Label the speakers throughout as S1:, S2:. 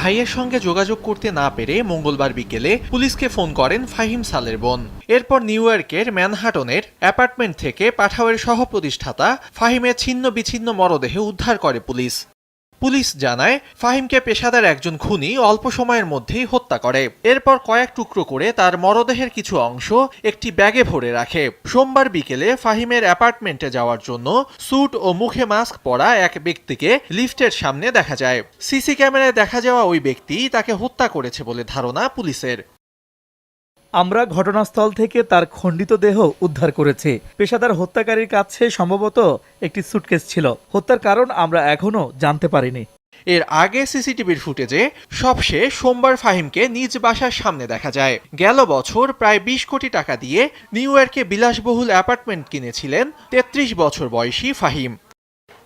S1: ভাইয়ের সঙ্গে যোগাযোগ করতে না পেরে মঙ্গলবার বিকেলে পুলিশকে ফোন করেন ফাহিম সালের বোন। এরপর নিউ ইয়র্কের ম্যানহাটনের অ্যাপার্টমেন্ট থেকে পাঠাওয়ের সহ প্রতিষ্ঠাতা ফাহিমের ছিন্ন বিচ্ছিন্ন মরদেহ উদ্ধার করে পুলিশ। পুলিশ জানায়, ফাহিমকে পেশাদার একজন খুনি অল্প সময়ের মধ্যেই হত্যা করে। এরপর কয়েক টুকরো করে তার মরদেহের কিছু অংশ একটি ব্যাগে ভরে রাখে। সোমবার বিকেলে ফাহিমের অ্যাপার্টমেন্টে যাওয়ার জন্য স্যুট ও মুখে মাস্ক পরা এক ব্যক্তিকে লিফটের সামনে দেখা যায়। সিসি ক্যামেরায় দেখা যাওয়া ওই ব্যক্তি তাকে হত্যা করেছে বলে ধারণা পুলিশের।
S2: আমরা ঘটনাস্থল থেকে তার খণ্ডিত দেহ উদ্ধার করেছি। পেশাদার হত্যাকারীর কাছে সম্ভবত একটি সুটকেস ছিল। হত্যার কারণ আমরা এখনও জানতে পারিনি।
S1: এর আগে সিসিটিভির ফুটেজে সবশেষ সোমবার ফাহিমকে নিজ বাসার সামনে দেখা যায়। গেল বছর প্রায় বিশ কোটি টাকা দিয়ে নিউ ইয়র্কে বিলাসবহুল অ্যাপার্টমেন্ট কিনেছিলেন তেত্রিশ বছর বয়সী ফাহিম।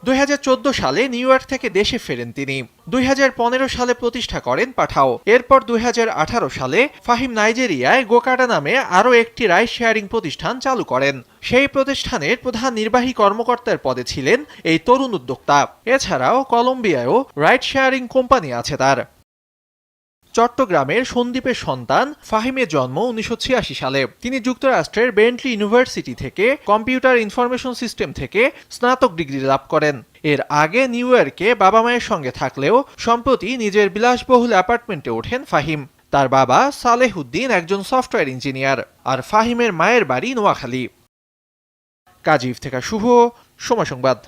S1: দুই হাজার চোদ্দ সালে নিউ ইয়র্ক থেকে দেশে ফেরেন তিনি। দুই হাজার পনেরো সালে প্রতিষ্ঠা করেন পাঠাও। এরপর দুই হাজার আঠারো সালে ফাহিম নাইজেরিয়ায় গোকাটা নামে আরও একটি রাইড শেয়ারিং প্রতিষ্ঠান চালু করেন। সেই প্রতিষ্ঠানের প্রধান নির্বাহী কর্মকর্তার পদে ছিলেন এই তরুণ উদ্যোক্তা। এছাড়াও কলম্বিয়ায়ও রাইড শেয়ারিং কোম্পানি আছে তার। চট্টগ্রামের সন্দ্বীপের সন্তান ফাহিমের জন্ম উনিশশো ছিয়াশি সালে। তিনি যুক্তরাষ্ট্রের বেন্টলি ইউনিভার্সিটি থেকে কম্পিউটার ইনফরমেশন সিস্টেম থেকে স্নাতক ডিগ্রি লাভ করেন। এর আগে নিউ ইয়র্কে বাবা মায়ের সঙ্গে থাকলেও সম্প্রতি নিজের বিলাসবহুল অ্যাপার্টমেন্টে ওঠেন ফাহিম। তার বাবা সালেহ উদ্দিন একজন সফটওয়্যার ইঞ্জিনিয়ার আর ফাহিমের মায়ের বাড়ি নোয়াখালী। কাজীফ থেকে শুভ, সময় সংবাদ।